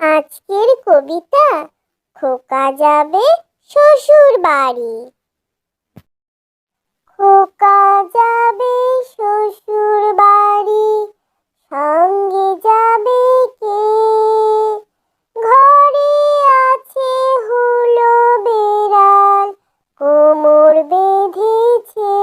আজকের কবিতা, খোকা যাবে শ্বশুর বাড়ি খোকা যাবে শ্বশুর বাড়ি সঙ্গে যাবে কে? ঘরে আছে হুলো বেড়াল, কোমর বেঁধেছে।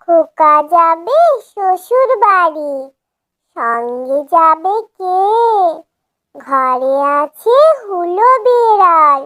খোকা যাবে শ্বশুর বাড়ি সঙ্গে যাবে কে? ঘরে আছে হুলো বেড়াল।